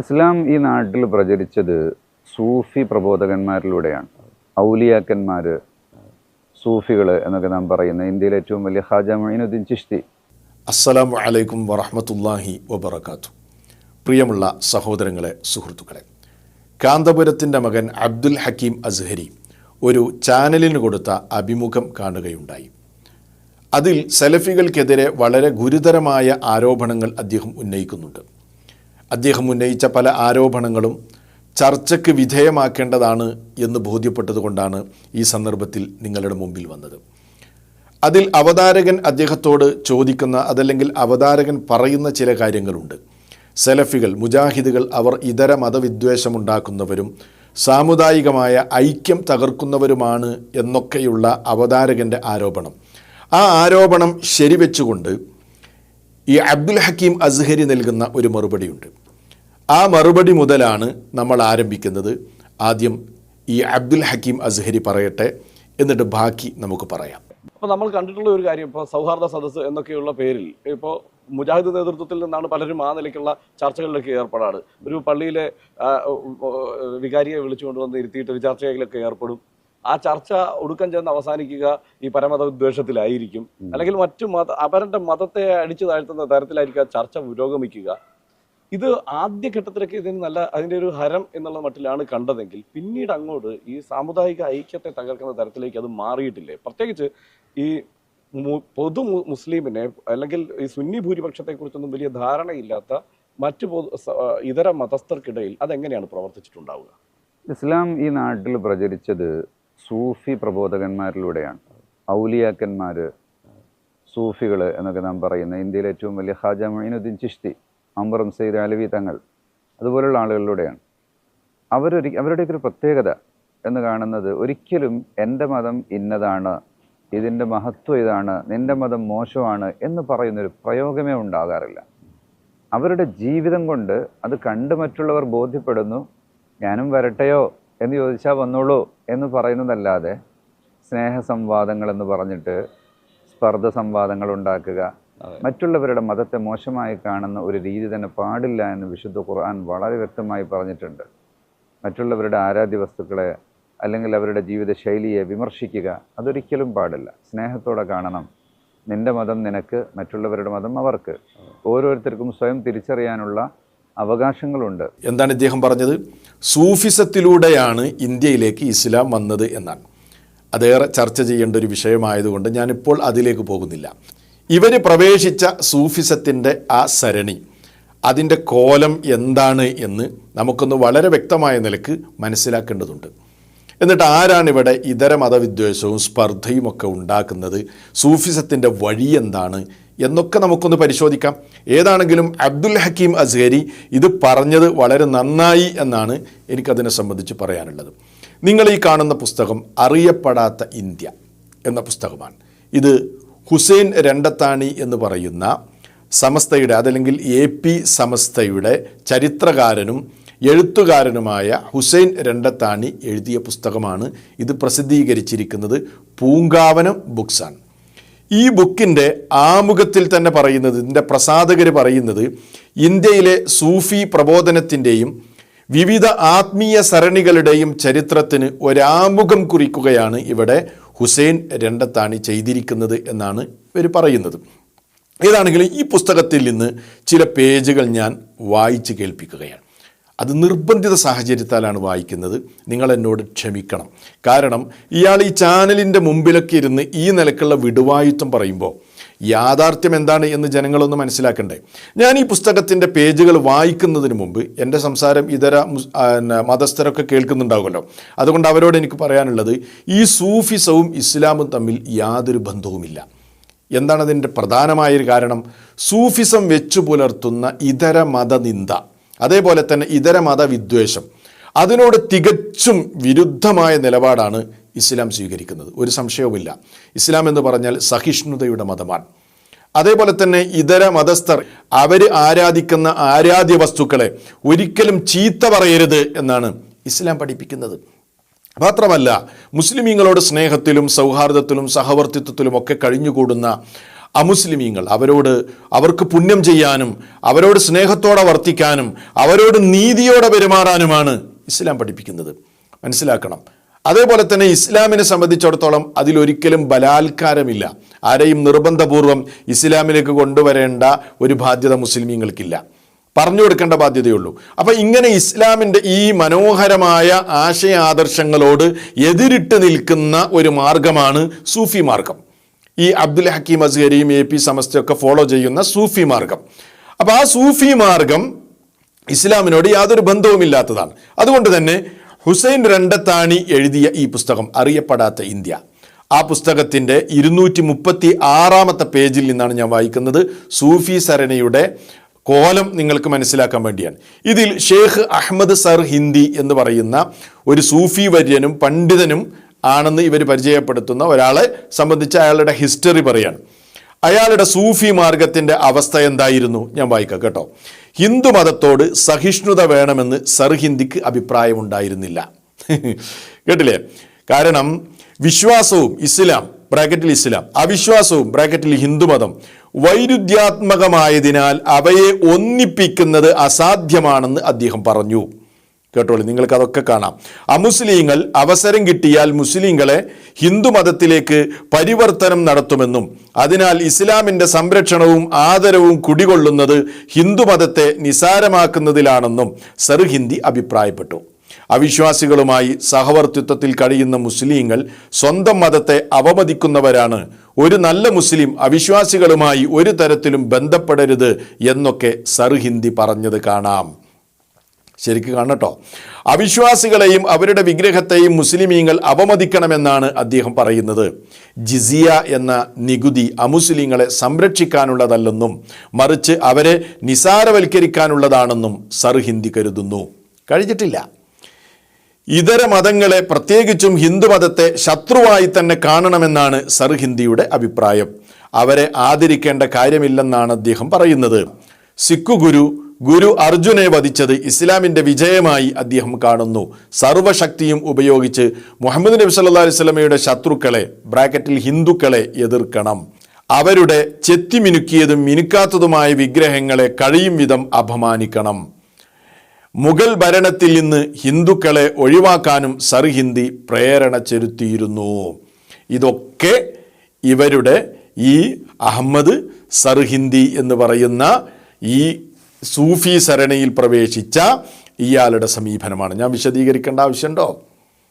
ഇസ്ലാം ഈ നാട്ടിൽ പ്രചരിച്ചത് സൂഫി പ്രബോധകന്മാരിലൂടെയാണ്. ഔലിയാക്കന്മാർ സൂഫികൾ എന്നൊക്കെ നാം പറയുന്ന ഇന്ത്യയിലെ ഏറ്റവും വലിയ ഹാജ ചിഷ്തി. അസ്സലാമു അലൈക്കും വറഹമത്തല്ലാഹി വബർക്കാത്തു പ്രിയമുള്ള സഹോദരങ്ങളെ സുഹൃത്തുക്കളെ കാന്തപുരത്തിന്റെ മകൻ അബ്ദുൽ ഹക്കീം അസ്ഹരി ഒരു ചാനലിന് കൊടുത്ത അഭിമുഖം കാണുകയുണ്ടായി. അതിൽ സെലഫികൾക്കെതിരെ വളരെ ഗുരുതരമായ ആരോപണങ്ങൾ അദ്ദേഹം ഉന്നയിക്കുന്നുണ്ട്. അദ്ദേഹം ഉന്നയിച്ച പല ആരോപണങ്ങളും ചർച്ചയ്ക്ക് വിധേയമാക്കേണ്ടതാണ് എന്ന് ബോധ്യപ്പെട്ടതുകൊണ്ടാണ് ഈ സന്ദർഭത്തിൽ നിങ്ങളുടെ മുമ്പിൽ വന്നത്. അതിൽ അവതാരകൻ അദ്ദേഹത്തോട് ചോദിക്കുന്ന അതല്ലെങ്കിൽ അവതാരകൻ പറയുന്ന ചില കാര്യങ്ങളുണ്ട്. സെലഫികൾ മുജാഹിദുകൾ അവർ ഇതര മതവിദ്വേഷമുണ്ടാക്കുന്നവരും സാമുദായികമായ ഐക്യം തകർക്കുന്നവരുമാണ് എന്നൊക്കെയുള്ള അവതാരകന്റെ ആരോപണം. ആ ആരോപണം ശരിവെച്ചുകൊണ്ട് ഈ അബ്ദുൽ ഹക്കീം അസ്ഹരി നൽകുന്ന ഒരു മറുപടിയുണ്ട്. ആ മറുപടി മുതലാണ് നമ്മൾ ആരംഭിക്കുന്നത്. ആദ്യം ഈ അബ്ദുൽ ഹക്കീം അസ്ഹരി പറയട്ടെ എന്നിട്ട് ബാക്കി നമുക്ക് പറയാം. അപ്പോൾ നമ്മൾ കണ്ടിട്ടുള്ള ഒരു കാര്യം ഇപ്പോൾ സൗഹാർദ്ദ സദസ്സ് എന്നൊക്കെയുള്ള പേരിൽ ഇപ്പോൾ മുജാഹിദ് നേതൃത്വത്തിൽ നിന്നാണ് പലരും ആ നിലയ്ക്കുള്ള ചർച്ചകളിലൊക്കെ ഏർപ്പെടാറ്. ഒരു പള്ളിയിലെ വികാരിയെ വിളിച്ചുകൊണ്ട് വന്ന് ഇരുത്തിയിട്ട് ഒരു ചർച്ചയിലൊക്കെ ഏർപ്പെടും. ആ ചർച്ച ഒടുക്കം ചെന്ന് അവസാനിക്കുക ഈ പരമത വിദ്വേഷത്തിലായിരിക്കും അല്ലെങ്കിൽ മറ്റു മത അവരുടെ മതത്തെ അടിച്ചു താഴ്ത്തുന്ന തരത്തിലായിരിക്കും ആ ചർച്ച പുരോഗമിക്കുക. ഇത് ആദ്യ ആദ്യഘട്ടത്തിലൊക്കെ ഇതിന് നല്ല അതിന്റെ ഒരു ഹരം എന്നുള്ള മട്ടിലാണ് കണ്ടതെങ്കിൽ പിന്നീട് അങ്ങോട്ട് ഈ സാമുദായിക ഐക്യത്തെ തകർക്കുന്ന തരത്തിലേക്ക് അത് മാറിയിട്ടില്ലേ? പ്രത്യേകിച്ച് ഈ പൊതു മുസ്ലിമിനെ അല്ലെങ്കിൽ ഈ സുന്നി ഭൂരിപക്ഷത്തെക്കുറിച്ചൊന്നും വലിയ ധാരണയില്ലാത്ത മറ്റു പൊതു ഇതര മതസ്ഥർക്കിടയിൽ അതെങ്ങനെയാണ് പ്രവർത്തിച്ചിട്ടുണ്ടാവുക? ഇസ്ലാം ഈ നാട്ടിൽ പ്രചരിച്ചത് സൂഫി പ്രബോധകന്മാരിലൂടെയാണ്. ഔലിയാക്കന്മാർ സൂഫികൾ എന്നൊക്കെ നാം പറയുന്ന ഇന്ത്യയിലെ ഏറ്റവും വലിയ ഹാജ മൊയിനുദ്ദീൻ ചിഷ്തി. അമ്പറം സെയ്ദ് അലവി തങ്ങൾ അതുപോലുള്ള ആളുകളിലൂടെയാണ്. അവരൊരി അവരുടെയൊക്കെ ഒരു പ്രത്യേകത എന്ന് കാണുന്നത് ഒരിക്കലും എന്റെ മതം ഇന്നതാണ് ഇതിന്റെ മഹത്വം ഇതാണ് നിന്റെ മതം മോശമാണ് എന്ന് പറയുന്നൊരു പ്രയോഗമേ ഉണ്ടാകാറില്ല. അവരുടെ ജീവിതം കൊണ്ട് അത് കണ്ട് മറ്റുള്ളവർ ബോധ്യപ്പെടുന്നു ഞാനും വരട്ടെയോ എന്ന് ചോദിച്ചാൽ വന്നോളൂ എന്ന് പറയുന്നതല്ലാതെ സ്നേഹ സംവാദങ്ങൾ എന്ന് പറഞ്ഞിട്ട് സ്പർദ്ധ സംവാദങ്ങൾ ഉണ്ടാക്കുക മറ്റുള്ളവരുടെ മതത്തെ മോശമായി കാണുന്ന ഒരു രീതി തന്നെ പാടില്ല എന്ന് വിശുദ്ധ ഖുർആൻ വളരെ വ്യക്തമായി പറഞ്ഞിട്ടുണ്ട്. മറ്റുള്ളവരുടെ ആരാധ്യ വസ്തുക്കളെ അല്ലെങ്കിൽ അവരുടെ ജീവിത ശൈലിയെ വിമർശിക്കുക അതൊരിക്കലും പാടില്ല. സ്നേഹത്തോടെ കാണണം. നിന്റെ മതം നിനക്ക് മറ്റുള്ളവരുടെ മതം അവർക്ക്. ഓരോരുത്തർക്കും സ്വയം തിരിച്ചറിയാനുള്ള അവകാശങ്ങളുണ്ട്. എന്താണ് ഇദ്ദേഹം പറഞ്ഞത്? സൂഫിസത്തിലൂടെയാണ് ഇന്ത്യയിലേക്ക് ഇസ്ലാം വന്നത് എന്നാണ്. അതേറെ ചർച്ച ചെയ്യേണ്ട ഒരു വിഷയമായതുകൊണ്ട് ഞാനിപ്പോൾ അതിലേക്ക് പോകുന്നില്ല. ഇവർ പ്രവേശിച്ച സൂഫിസത്തിന്റെ ആ സരണി. അതിന്റെ കോലം എന്താണ് എന്ന് നമുക്കൊന്ന് വളരെ വ്യക്തമായ നിലയ്ക്ക് മനസ്സിലാക്കേണ്ടതുണ്ട്. എന്നിട്ട് ആരാണ് ഇവിടെ ഇതര മതവിദ്വേഷവും സ്പർദ്ധയും ഒക്കെ ഉണ്ടാക്കുന്നത്? സൂഫിസത്തിന്റെ വഴി എന്താണ്? എന്നൊക്കെ നമുക്കൊന്ന് പരിശോധിക്കാം. ഏതാണെങ്കിലും അബ്ദുൽ ഹക്കീം അസ്ഹരി ഇത് പറഞ്ഞത് വളരെ നന്നായി എന്നാണ് എനിക്കതിനെ സംബന്ധിച്ച് പറയാനുള്ളത്. നിങ്ങൾ ഈ കാണുന്ന പുസ്തകം അറിയപ്പെടാത്ത ഇന്ത്യ എന്ന പുസ്തകമാണ്. ഇത് ഹുസൈൻ രണ്ടത്താണി എന്ന് പറയുന്ന സമസ്തയുടെ അതല്ലെങ്കിൽ എ പി സമസ്തയുടെ ചരിത്രകാരനും എഴുത്തുകാരനുമായ ഹുസൈൻ രണ്ടത്താണി എഴുതിയ പുസ്തകമാണ് ഇത് പ്രസിദ്ധീകരിച്ചിരിക്കുന്നത് പൂങ്കാവനം ബുക്സാണ്. ഈ ബുക്കിന്റെ ആമുഖത്തിൽ തന്നെ പറയുന്നത് ഇതിന്റെ പ്രസാധകർ പറയുന്നത് ഇന്ത്യയിലെ സൂഫി പ്രബോധനത്തിന്റെയും വിവിധ ആത്മീയ സരണികളുടെയും ചരിത്രത്തിന് ഒരാമുഖം കുറിക്കുകയാണ് ഇവിടെ ഹുസൈൻ രണ്ടത്താണി ചെയ്തിരിക്കുന്നത് എന്നാണ് ഇവർ പറയുന്നത്. ഏതാണെങ്കിലും ഈ പുസ്തകത്തിൽ നിന്ന് ചില പേജുകൾ ഞാൻ വായിച്ച് കേൾപ്പിക്കുകയാണ്. അത് നിർബന്ധിത സാഹചര്യത്താലാണ് വായിക്കുന്നത്. നിങ്ങൾ എന്നോട് ക്ഷമിക്കണം. കാരണം ഇയാൾ ഈ ചാനലിന്റെ മുമ്പിലൊക്കെ ഇരുന്ന് ഈ നിലക്കുള്ള വിടുവായുത്വം പറയുമ്പോൾ യാഥാർത്ഥ്യം എന്താണ് എന്ന് ജനങ്ങളൊന്ന് മനസ്സിലാക്കണ്ടേ. ഞാൻ ഈ പുസ്തകത്തിന്റെ പേജുകൾ വായിക്കുന്നതിന് മുമ്പ് എന്റെ സംസാരം ഇതര മതസ്ഥരൊക്കെ കേൾക്കുന്നുണ്ടാകുമല്ലോ അതുകൊണ്ട് അവരോട് എനിക്ക് പറയാനുള്ളത് ഈ സൂഫിസവും ഇസ്ലാമും തമ്മിൽ യാതൊരു ബന്ധവുമില്ല. എന്താണ് അതിന്റെ പ്രധാനമായൊരു കാരണം? സൂഫിസം വെച്ചു പുലർത്തുന്ന ഇതര മതനിന്ദ അതേപോലെ തന്നെ ഇതര മതവിദ്വേഷം. അതിനോട് തികച്ചും വിരുദ്ധമായ നിലപാടാണ് ഇസ്ലാം സ്വീകരിക്കുന്നത്. ഒരു സംശയവുമില്ല. ഇസ്ലാം എന്ന് പറഞ്ഞാൽ സഹിഷ്ണുതയുടെ മതമാണ്. അതേപോലെ തന്നെ ഇതര മതസ്ഥർ അവർ ആരാധിക്കുന്ന ആരാധ്യ വസ്തുക്കളെ ഒരിക്കലും ചീത്ത പറയരുത് എന്നാണ് ഇസ്ലാം പഠിപ്പിക്കുന്നത്. മാത്രമല്ല മുസ്ലിമീങ്ങളോട് സ്നേഹത്തിലും സൗഹാർദ്ദത്തിലും സഹവർത്തിത്വത്തിലും ഒക്കെ കഴിഞ്ഞുകൂടുന്ന അമുസ്ലിമീങ്ങൾ അവരോട് അവർക്ക് പുണ്യം ചെയ്യാനും അവരോട് സ്നേഹത്തോടെ വർത്തിക്കാനും അവരോട് നീതിയോടെ പെരുമാറാനുമാണ് ഇസ്ലാം പഠിപ്പിക്കുന്നത്. മനസ്സിലാക്കണം. അതേപോലെ തന്നെ ഇസ്ലാമിനെ സംബന്ധിച്ചിടത്തോളം അതിലൊരിക്കലും ബലാത്കാരമില്ല. ആരെയും നിർബന്ധപൂർവം ഇസ്ലാമിലേക്ക് കൊണ്ടുവരേണ്ട ഒരു ബാധ്യത മുസ്ലിമീങ്ങൾക്കില്ല. പറഞ്ഞു കൊടുക്കേണ്ട ബാധ്യതയുള്ളൂ. അപ്പം ഇങ്ങനെ ഇസ്ലാമിന്റെ ഈ മനോഹരമായ ആശയ ആദർശങ്ങളോട് എതിരിട്ട് നിൽക്കുന്ന ഒരു മാർഗമാണ് സൂഫി മാർഗം. ഈ അബ്ദുൽ ഹക്കീം അസ്ഹരിയും എ പി സമസ്തയൊക്കെ ഫോളോ ചെയ്യുന്ന സൂഫി മാർഗം. അപ്പോൾ ആ സൂഫി മാർഗം ഇസ്ലാമിനോട് യാതൊരു ബന്ധവുമില്ലാത്തതാണ്. അതുകൊണ്ട് തന്നെ ഹുസൈൻ രണ്ടത്താണി എഴുതിയ ഈ പുസ്തകം അറിയപ്പെടാത്ത ഇന്ത്യ. ആ പുസ്തകത്തിന്റെ ഇരുന്നൂറ്റി മുപ്പത്തി ആറാമത്തെ പേജിൽ നിന്നാണ് ഞാൻ വായിക്കുന്നത്. സൂഫി സരണയുടെ കോലം നിങ്ങൾക്ക് മനസ്സിലാക്കാൻ വേണ്ടിയാണ്. ഇതിൽ ഷെയ്ഖ് അഹമ്മദ് സർ ഹിന്ദി എന്ന് പറയുന്ന ഒരു സൂഫി വര്യനും പണ്ഡിതനും ആണെന്ന് ഇവർ പരിചയപ്പെടുത്തുന്ന ഒരാളെ സംബന്ധിച്ച് അയാളുടെ ഹിസ്റ്ററി പറയാണ്. അയാളുടെ സൂഫി മാർഗത്തിന്റെ അവസ്ഥ എന്തായിരുന്നു? ഞാൻ വായിക്കാം കേട്ടോ. ഹിന്ദു മതത്തോട് സഹിഷ്ണുത വേണമെന്ന് സർഹിന്ദിക്ക് അഭിപ്രായമുണ്ടായിരുന്നില്ല. കേട്ടില്ലേ? കാരണം വിശ്വാസവും ഇസ്ലാം ബ്രാക്കറ്റിൽ ഇസ്ലാം അവിശ്വാസവും ബ്രാക്കറ്റിൽ ഹിന്ദുമതം വൈരുദ്ധ്യാത്മകമായതിനാൽ അവയെ ഒന്നിപ്പിക്കുന്നത് അസാധ്യമാണെന്ന് അദ്ദേഹം പറഞ്ഞു. കേട്ടോളൂ നിങ്ങൾക്ക് അതൊക്കെ കാണാം. അമുസ്ലിങ്ങൾ അവസരം കിട്ടിയാൽ മുസ്ലിങ്ങളെ ഹിന്ദു മതത്തിലേക്ക് പരിവർത്തനം നടത്തുമെന്നും അതിനാൽ ഇസ്ലാമിന്റെ സംരക്ഷണവും ആദരവും കുടികൊള്ളുന്നത് ഹിന്ദു മതത്തെ നിസാരമാക്കുന്നതിലാണെന്നും സർഹിന്ദി അഭിപ്രായപ്പെട്ടു. അവിശ്വാസികളുമായി സഹവർത്തിത്വത്തിൽ കഴിയുന്ന മുസ്ലിങ്ങൾ സ്വന്തം മതത്തെ അവമതിക്കുന്നവരാണ്. ഒരു നല്ല മുസ്ലിം അവിശ്വാസികളുമായി ഒരു തരത്തിലും ബന്ധപ്പെടരുത് എന്നൊക്കെ സർഹിന്ദി പറഞ്ഞത് കാണാം. ശരിക്ക് കാണട്ടോ അവിശ്വാസികളെയും അവരുടെ വിഗ്രഹത്തെയും മുസ്ലിമീങ്ങൾ അപമതിക്കണമെന്നാണ് അദ്ദേഹം പറയുന്നത്. ജിസിയ എന്ന നികുതി അമുസ്ലിങ്ങളെ സംരക്ഷിക്കാനുള്ളതല്ലെന്നും മറിച്ച് അവരെ നിസാരവൽക്കരിക്കാനുള്ളതാണെന്നും സർഹിന്ദി കരുതുന്നു. കഴിഞ്ഞിട്ടില്ല. ഇതര മതങ്ങളെ പ്രത്യേകിച്ചും ഹിന്ദുമതത്തെ ശത്രുവായി തന്നെ കാണണമെന്നാണ് സർഹിന്ദിയുടെ അഭിപ്രായം. അവരെ ആദരിക്കേണ്ട കാര്യമില്ലെന്നാണ് അദ്ദേഹം പറയുന്നത്. സിഖു ഗുരു ഗുരു അർജുനെ വധിച്ചത് ഇസ്ലാമിന്റെ വിജയമായി അദ്ദേഹം കാണുന്നു. സർവശക്തിയും ഉപയോഗിച്ച് മുഹമ്മദ് നബി സല്ലാ അലൈഹി സ്വലമയുടെ ശത്രുക്കളെ ബ്രാക്കറ്റിൽ ഹിന്ദുക്കളെ എതിർക്കണം. അവരുടെ ചെത്തിമിനുക്കിയതും മിനുക്കാത്തതുമായ വിഗ്രഹങ്ങളെ കഴിയും വിധം അപമാനിക്കണം. മുഗൾ ഭരണത്തിൽ നിന്ന് ഹിന്ദുക്കളെ ഒഴിവാക്കാനും സർഹിന്ദി പ്രേരണ ചെലുത്തിയിരുന്നു. ഇതൊക്കെ ഇവരുടെ ഈ അഹമ്മദ് സർഹിന്ദി എന്ന് പറയുന്ന ഈ സൂഫി സരണിയിൽ പ്രവേശിച്ച ഇയാളുടെ സമീപനമാണ്. ഞാൻ വിശദീകരിക്കേണ്ട ആവശ്യമുണ്ടോ?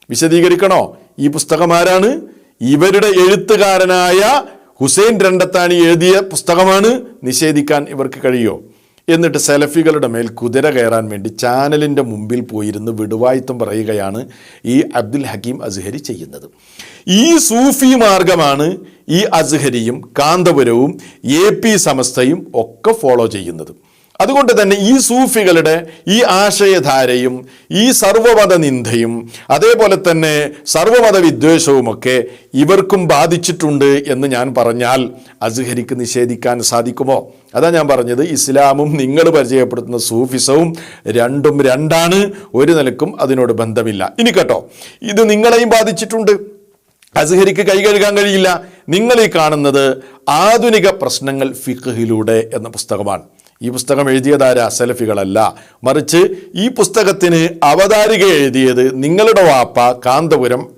വിശദീകരിക്കണോ? ഈ പുസ്തകം ആരാണ്? ഇവരുടെ എഴുത്തുകാരനായ ഹുസൈൻ രണ്ടത്താണി എഴുതിയ പുസ്തകമാണ് നിഷേധിക്കാൻ ഇവർക്ക് കഴിയോ? എന്നിട്ട് സെലഫികളുടെ മേൽ കുതിര കയറാൻ വേണ്ടി ചാനലിന്റെ മുമ്പിൽ പോയിരുന്ന് വിടുവായത്വം പറയുകയാണ് ഈ അബ്ദുൽ ഹക്കീം അസ്ഹരി ചെയ്യുന്നത്. ഈ സൂഫി മാർഗമാണ് ഈ അസ്ഹരിയും കാന്തപുരവും എ പി സമസ്തയും ഒക്കെ ഫോളോ ചെയ്യുന്നത്. അതുകൊണ്ട് തന്നെ ഈ സൂഫികളുടെ ഈ ആശയധാരയും ഈ സർവമത നിന്ദയും അതേപോലെ തന്നെ സർവമത വിദ്വേഷവുമൊക്കെ ഇവർക്കും ബാധിച്ചിട്ടുണ്ട് എന്ന് ഞാൻ പറഞ്ഞാൽ അസ്ഹരിക്ക് നിഷേധിക്കാൻ സാധിക്കുമോ? അതാ ഞാൻ പറഞ്ഞത് ഇസ്ലാമും നിങ്ങൾ പരിചയപ്പെടുത്തുന്ന സൂഫിസവും രണ്ടും രണ്ടാണ് ഒരു നിലക്കും അതിനോട് ബന്ധമില്ല. ഇനി കേട്ടോ ഇത് നിങ്ങളെയും ബാധിച്ചിട്ടുണ്ട്. അസ്ഹരിക്ക് കൈ കഴുകാൻ കഴിയില്ല. നിങ്ങൾ ഈ കാണുന്നത് ആധുനിക പ്രശ്നങ്ങൾ ഫിഖഹിലൂടെ എന്ന പുസ്തകമാണ്. ഈ പുസ്തകം എഴുതിയതാരാ? സെലഫികളല്ല മറിച്ച് ഈ പുസ്തകത്തിന് അവതാരിക എഴുതിയത് നിങ്ങളുടെ വാപ്പ കാന്തപുരം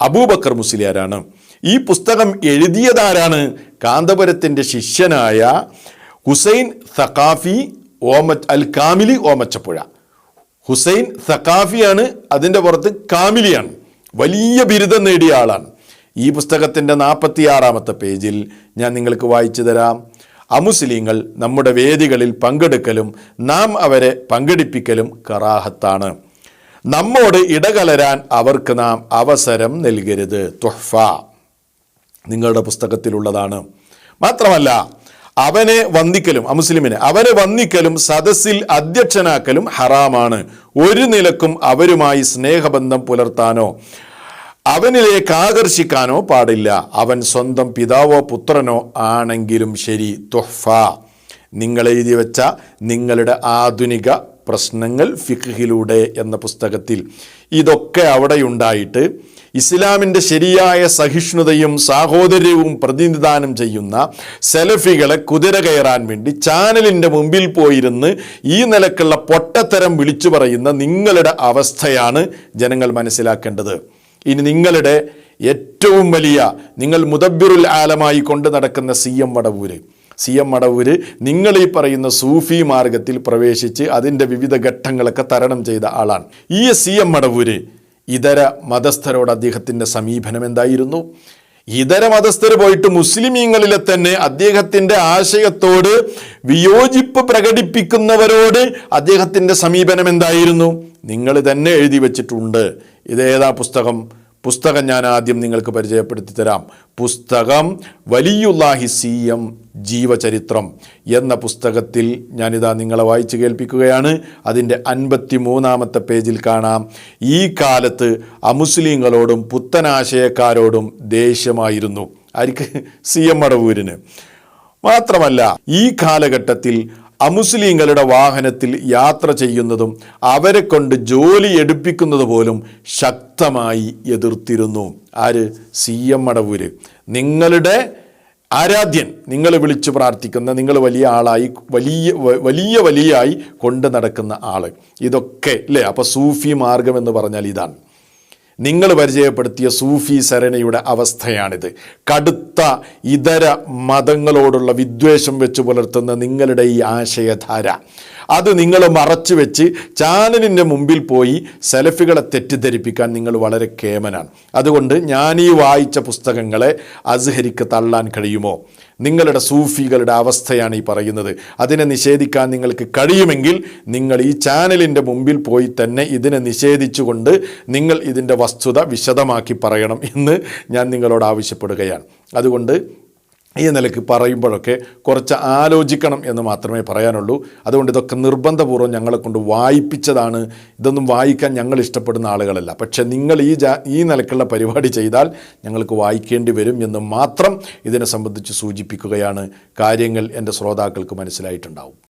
അബൂബക്കർ മുസ്ലിയാരാണ്. ഈ പുസ്തകം എഴുതിയതാരാണ്? കാന്തപുരത്തിന്റെ ശിഷ്യനായ ഹുസൈൻ സഖാഫി ഓമ അൽ കാമിലി ഓമച്ചപ്പുഴ. ഹുസൈൻ സഖാഫിയാണ് അതിന്റെ പുറത്ത് കാമിലിയാണ്. വലിയ ബിരുദം നേടിയ ആളാണ്. ഈ പുസ്തകത്തിന്റെ നാൽപ്പത്തിയാറാമത്തെ പേജിൽ ഞാൻ നിങ്ങൾക്ക് വായിച്ചു തരാം. അമുസ്ലിങ്ങൾ നമ്മുടെ വേദികളിൽ പങ്കെടുക്കലും നാം അവരെ പങ്കെടുപ്പിക്കലും കറാഹത്താണ്. നമ്മോട് ഇടകലരാൻ അവർക്ക് നാം അവസരം നൽകരുത്. തുഹ്ഫ. നിങ്ങളുടെ പുസ്തകത്തിലുള്ളതാണ്. മാത്രമല്ല അവനെ വന്ദിക്കലും അമുസ്ലിമിനെ അവരെ വന്ദിക്കലും സദസ്സിൽ അധ്യക്ഷനാക്കലും ഹറാമാണ്. ഒരു നിലക്കും അവരുമായി സ്നേഹബന്ധം പുലർത്താനോ അവനിലേക്ക് ആകർഷിക്കാനോ പാടില്ല. അവൻ സ്വന്തം പിതാവോ പുത്രനോ ആണെങ്കിലും ശരി. തുഹ്ഫ. നിങ്ങൾ എഴുതി വെച്ച നിങ്ങളുടെ ആധുനിക പ്രശ്നങ്ങൾ ഫിഖിലൂടെ എന്ന പുസ്തകത്തിൽ. ഇതൊക്കെ അവിടെയുണ്ടായിട്ട് ഇസ്ലാമിന്റെ ശരിയായ സഹിഷ്ണുതയും സാഹോദര്യവും പ്രതിനിധാനം ചെയ്യുന്ന സെലഫികളെ കുതിര കയറാൻ വേണ്ടി ചാനലിന്റെ മുമ്പിൽ പോയിരുന്ന് ഈ നിലക്കുള്ള പൊട്ടത്തരം വിളിച്ചു പറയുന്ന നിങ്ങളുടെ അവസ്ഥയാണ് ജനങ്ങൾ മനസ്സിലാക്കേണ്ടത്. ഇനി നിങ്ങളുടെ ഏറ്റവും വലിയ നിങ്ങൾ മുദബിറുൽ ആലമായി കൊണ്ട് നടക്കുന്ന C M Vadavoor C M Madavoor നിങ്ങൾ ഈ പറയുന്ന സൂഫി മാർഗത്തിൽ പ്രവേശിച്ച് അതിന്റെ വിവിധ ഘട്ടങ്ങളൊക്കെ തരണം ചെയ്ത ആളാണ്. ഈ സി എം മടവൂര് ഇതര മതസ്ഥരോട് അദ്ദേഹത്തിന്റെ സമീപനം എന്തായിരുന്നു? ഇതര മതസ്ഥർ പോയിട്ട് മുസ്ലിമീങ്ങളിലെ തന്നെ അദ്ദേഹത്തിന്റെ ആശയത്തോട് വിയോജിപ്പ് പ്രകടിപ്പിക്കുന്നവരോട് അദ്ദേഹത്തിന്റെ സമീപനം എന്തായിരുന്നു? നിങ്ങൾ തന്നെ എഴുതി വച്ചിട്ടുണ്ട്. ഇതേതാ പുസ്തകം? പുസ്തകം ഞാൻ ആദ്യം നിങ്ങൾക്ക് പരിചയപ്പെടുത്തി തരാം. പുസ്തകം വലിയുല്ലാഹി സി എം ജീവചരിത്രം എന്ന പുസ്തകത്തിൽ ഞാനിതാ നിങ്ങളെ വായിച്ചു കേൾപ്പിക്കുകയാണ്. അതിന്റെ അൻപത്തി മൂന്നാമത്തെ പേജിൽ കാണാം. ഈ കാലത്ത് അമുസ്ലിങ്ങളോടും പുത്തനാശയക്കാരോടും ദേഷ്യമായിരുന്നു. ആർക്ക്? സി എം മടവൂരിന്. മാത്രമല്ല ഈ കാലഘട്ടത്തിൽ അമുസ്ലിങ്ങളുടെ വാഹനത്തിൽ യാത്ര ചെയ്യുന്നതും അവരെ കൊണ്ട് ജോലി എടുപ്പിക്കുന്നത് പോലും ശക്തമായി എതിർത്തിരുന്നു. ആര്? സി എം മടവൂര് നിങ്ങളുടെ ആരാധ്യൻ നിങ്ങൾ വിളിച്ചു പ്രാർത്ഥിക്കുന്ന നിങ്ങൾ വലിയ ആളായി വലിയ വലിയ വലിയ വലിയായി കൊണ്ട് നടക്കുന്ന ആൾ ഇതൊക്കെ അല്ലേ? അപ്പോൾ സൂഫി മാർഗം എന്ന് പറഞ്ഞാൽ ഇതാണ്. നിങ്ങൾ പരിചയപ്പെടുത്തിയ സൂഫി സരണയുടെ അവസ്ഥയാണിത്. കടുത്ത ഇതര മതങ്ങളോടുള്ള വിദ്വേഷം വെച്ച് പുലർത്തുന്ന നിങ്ങളുടെ ഈ ആശയധാര. അത് നിങ്ങൾ മറച്ചു വെച്ച് ചാനലിന്റെ മുമ്പിൽ പോയി സെലഫികളെ തെറ്റിദ്ധരിപ്പിക്കാൻ നിങ്ങൾ വളരെ കേമനാണ്. അതുകൊണ്ട് ഞാൻ ഈ വായിച്ച പുസ്തകങ്ങളെ അസ്ഹരിക്ക് തള്ളാൻ കഴിയുമോ? നിങ്ങളുടെ സൂഫികളുടെ അവസ്ഥയാണ് ഈ പറയുന്നത്. അതിനെ നിഷേധിക്കാൻ നിങ്ങൾക്ക് കഴിയുമെങ്കിൽ നിങ്ങൾ ഈ ചാനലിന്റെ മുമ്പിൽ പോയി തന്നെ ഇതിനെ നിഷേധിച്ചുകൊണ്ട് നിങ്ങൾ ഇതിന്റെ വസ്തുത വിശദമാക്കി പറയണം എന്ന് ഞാൻ നിങ്ങളോട് ആവശ്യപ്പെടുകയാണ്. അതുകൊണ്ട് ഈ നിലയ്ക്ക് പറയുമ്പോഴൊക്കെ കുറച്ച് ആലോചിക്കണം എന്ന് മാത്രമേ പറയാനുള്ളൂ. അതുകൊണ്ട് ഇതൊക്കെ നിർബന്ധപൂർവം ഞങ്ങളെ കൊണ്ട് വായിപ്പിച്ചതാണ്. ഇതൊന്നും വായിക്കാൻ ഞങ്ങൾ ഇഷ്ടപ്പെടുന്ന ആളുകളല്ല. പക്ഷേ നിങ്ങൾ ഈ ജാ ഈ നിലക്കുള്ള പരിപാടി ചെയ്താൽ ഞങ്ങൾക്ക് വായിക്കേണ്ടി വരും എന്ന് മാത്രം ഇതിനെ സംബന്ധിച്ച് സൂചിപ്പിക്കുകയാണ്. കാര്യങ്ങൾ എന്റെ ശ്രോതാക്കൾക്ക് മനസ്സിലായിട്ടുണ്ടാവും.